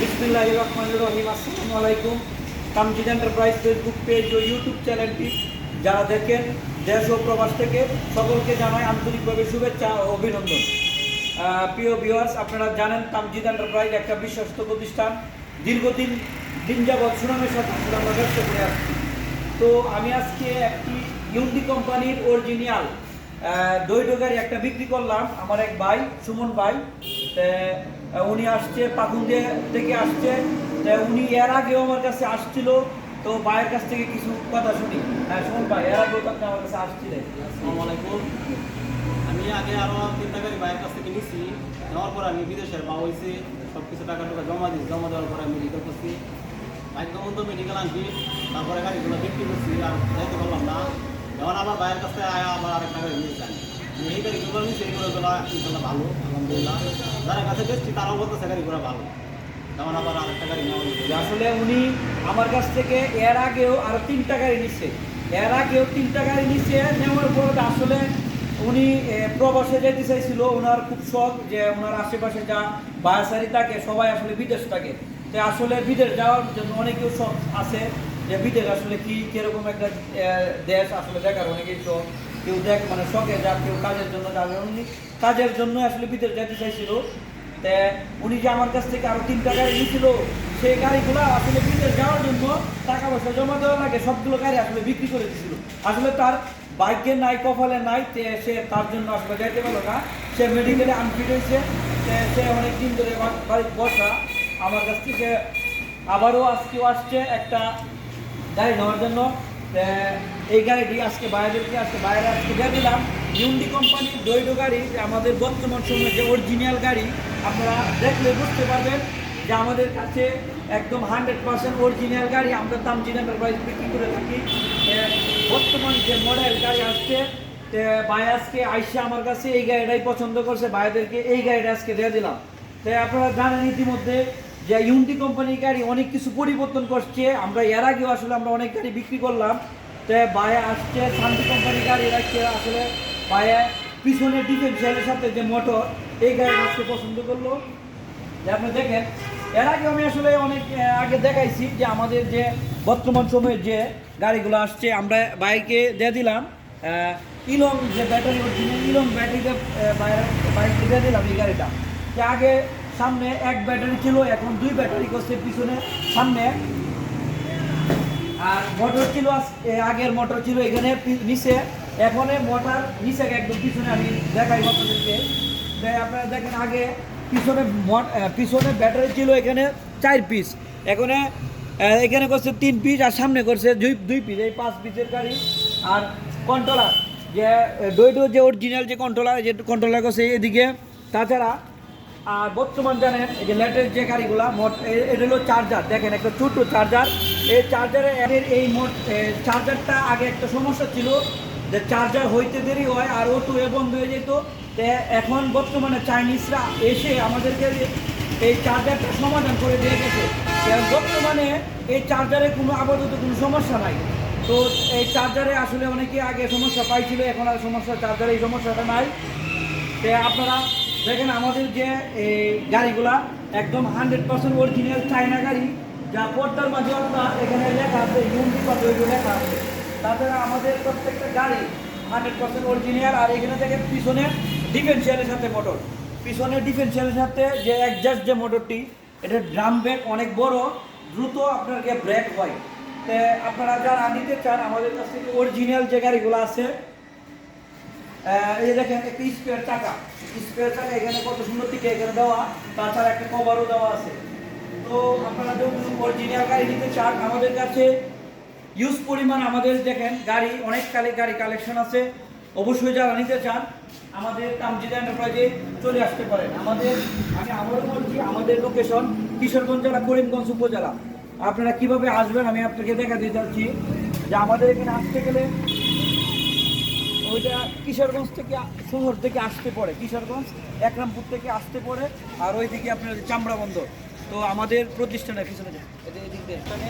বিসমিল্লাহ রহমান রহিম। আসসালামু আলাইকুম। তামজিদ এন্টারপ্রাইজ ফেসবুক পেজ ও ইউটিউব চ্যানেলটি যারা দেখেন, দেশ ও প্রবাস থেকে সকলকে জানাই আন্তরিকভাবে শুভেচ্ছা ও অভিনন্দন। প্রিয় ভিউয়ার্স আপনারা জানেন তামজিদ এন্টারপ্রাইজ একটা বিশ্বস্ত প্রতিষ্ঠান। দীর্ঘদিন, দিন যাবৎ সুনামের সাথে আমরা ব্যবসা করে আসছি তো আমি আজকে একটি ইউন্ডি কোম্পানির অরিজিনাল দৈড গাড়ি একটা বিক্রি করলাম। আমার এক ভাই, সুমন ভাই উনি আসছে পাকুন্দিয়া থেকে আসছে। উনি এর আগেও আমার কাছে আসছিল। তো ভাইয়ের কাছ থেকে কিছু কথা শুনি। হ্যাঁ সুমন ভাই, এর আগেও আপনি আমার কাছে আসছিলেন। আমি আগে আরও তিন টাকার বাইরের কাছ থেকে নিছি। নেওয়ার পর আমি বিদেশের বা হয়েছে সব কিছু টাকা টাকা জমা দিই জমা দেওয়ার পরে আমি মেডিকেল করছি। মতো মেডিকেল আনছি, তারপরে গাড়িগুলো বিক্রি করছি, আর যাইতে পারলাম না। এখন আমার বাইরের কাছে আয়া আবার আরেক টাকা নিয়ে যান। এই গাড়িগুলো ইনশাল্লাহ ভালো, আলহামদুলিল্লাহ। যারা কাছে বেচছি, তারাও বলতেছে গাড়িগুলো ভালো। যেমন আবার আরেকটা গাড়ি নেওয়া আসলে উনি আমার কাছ থেকে এর আগেও আরও তিন টাকায় নিচ্ছে এর আগেও তিন টাকায় নিচ্ছে নেওয়ার পর আসলে উনি প্রবাসে যেতে চাইছিল। ওনার খুব শখ যে ওনার আশেপাশে যা বায়াসারি থাকে, সবাই আসলে বিদেশ থাকে। তো আসলে বিদেশ যাওয়ার জন্য অনেকেও শখ আছে। যে বিদেশ আসলে কি, কীরকম একটা দেশ আসলে দেখার অনেকেই শখ। কেউ দেখ মানে শখে যা কেউ কাজের জন্য যাবে। উনি কাজের জন্য আসলে বিদেশ যেতে চাইছিল। তে উনি যে আমার কাছ থেকে আরও তিনটা গাড়ি নিয়েছিল, সেই গাড়িগুলো আসলে বিদেশ যাওয়ার জন্য টাকা পয়সা জমা দেওয়া লাগে সবগুলো গাড়ি আসলে বিক্রি করে দিয়েছিল। আসলে তার বাইকে নাই, কপালে নাই, তে সে তার জন্য আসলে যাইতে পারল না। সে মেডিকেলে আনফিট হয়েছে। সে অনেক দিন ধরে বা- বাড়িতে বসা। আমার কাছ থেকে আবারও আজকেও আসছে একটা গাড়ি নেওয়ার জন্য এই গাড়িটি আজকে বাইরেদেরকে আজকে বাইরে আজকে দিয়ে দিলাম। ইউন্ডি কোম্পানির দৈড গাড়ি, যে আমাদের বর্তমান সময়ে যে অরিজিনাল গাড়ি, আপনারা দেখলে বুঝতে পারবেন যে আমাদের কাছে একদম হান্ড্রেড পার্সেন্ট অরিজিনাল গাড়ি। আমরা দাম জিনাটার প্রাইস বিক্রি করে থাকি। বর্তমান যে মডেল গাড়ি আসছে ভাই আজকে আইসে আমার কাছে এই গাড়িটাই পছন্দ করছে, ভাইদেরকে এই গাড়িটা আজকে দিয়ে দিলাম। তাই আপনারা জানেন ইতিমধ্যে যে ইউনিটি কোম্পানির গাড়ি অনেক কিছু পরিবর্তন করছে, আমরা এর আগেও আসলে আমরা অনেক গাড়ি বিক্রি করলাম। তো বায়ে আসছে শান্তি কোম্পানির গাড়ি রাখছে আসলে বায়ে পিছনে ডিফেন্সিয়ালের সাথে যে মোটর, এই গাড়ি আজকে পছন্দ করল। যে আপনি দেখেন, এর আগে আমি আসলে অনেক আগে দেখাইছি যে আমাদের যে বর্তমান সময়ে যে গাড়িগুলো আসছে, আমরা বাইকে দিয়ে দিলাম ইলং যে ব্যাটারি, ইলং ব্যাটারিতে বাইকে দিয়ে দিলাম এই গাড়িটা। আগে সামনে এক ব্যাটারি ছিল, এখন দুই ব্যাটারি করছে পিছনে, সামনে। আর মোটর ছিল আগের মোটর ছিল এখানে নিচে। এখন মোটর নিচে একদম পিছনে, আমি দেখাই আপনাদেরকে। আপনারা দেখেন আগে পিছনে পিছনে ব্যাটারি ছিল এখানে চার পিস। এখানে এখানে করছে তিন পিস, আর সামনে করছে দুই দুই পিস, এই পাঁচ পিসের গাড়ি। আর কন্ট্রোলার যে ডোইডো যে অরিজিনাল যে কন্ট্রোলার যে কন্ট্রোলার করছে এদিকে, তাছাড়া আর বর্তমান জানেন এই যে লেটেস্ট যে গাড়িগুলা, মোট এটা হলো চার্জার দেখেন, একটা ছোট্ট চার্জার এই চার্জারে এর এই মোট চার্জারটা আগে একটা সমস্যা ছিল যে চার্জার হইতে দেরি হয় আর ও তো এ বন্ধ হয়ে যেত। এখন বর্তমানে চাইনিজরা এসে আমাদেরকে এই চার্জারটা সমাধান করে দিয়ে গেছে। বর্তমানে এই চার্জারে কোনো আপাতত কোনো সমস্যা নাই। তো এই চার্জারে আসলে অনেকে আগে সমস্যা পাইছিল, এখন আর সমস্যা চার্জারে এই সমস্যাটা নাই। তো আপনারা দেখেন আমাদের যে এই গাড়িগুলা একদম হান্ড্রেড পার্সেন্ট অরিজিনাল চায়না গাড়ি, যা পর্দার মাঝে আপনার এখানে লেখা আছে ইউনিটি দৈর্ঘ্য লেখা আছে। তাছাড়া আমাদের প্রত্যেকটা গাড়ি হান্ড্রেড পার্সেন্ট অরিজিনাল আর এখানে দেখেন পিছনে ডিফেন্সিয়ালের সাথে মোটর পিছনে ডিফেন্সিয়ালের সাথে যে অ্যাডজাস্ট যে মোটরটি এটা ড্রাম ব্রেক অনেক বড়, দ্রুত আপনাকে ব্রেক হয়। আপনারা যারা নিতে চান, আমাদের কাছ থেকে অরিজিনাল যে গাড়িগুলো আছে এই দেখেন, একটা স্পেয়ার চাকা। স্পেয়ার চাকা এখানে কত সুন্দর থেকে এখানে দেওয়া, তাছাড়া একটা কভারও দেওয়া আছে। তো আপনারা যদি অরিজিনাল গাড়ি নিতে চান, আমাদের কাছে ইউজ পরিমাণ আমাদের দেখেন, গাড়ি, অনেক কালে গাড়ি কালেকশন আছে। অবশ্যই যারা নিতে চান, আমাদের তামজিদ এন্টারপ্রাইজে চলে আসতে পারেন। আমাদের, আমি আবারও বলছি, আমাদের লোকেশন কিশোরগঞ্জ জেলা, করিমগঞ্জ উপজেলা। আপনারা কীভাবে আসবেন, আমি আপনাকে দেখা দিতে চাচ্ছি যে আমাদের এখানে আসতে গেলে ওইটা কিশোরগঞ্জ থেকে শহর থেকে আসতে পড়ে। কিশোরগঞ্জ, একরামপুর থেকে আসতে পড়ে আর ওইদিকে আপনার চামড়া বন্দর। তো আমাদের প্রতিষ্ঠানের পিছনে। এখানে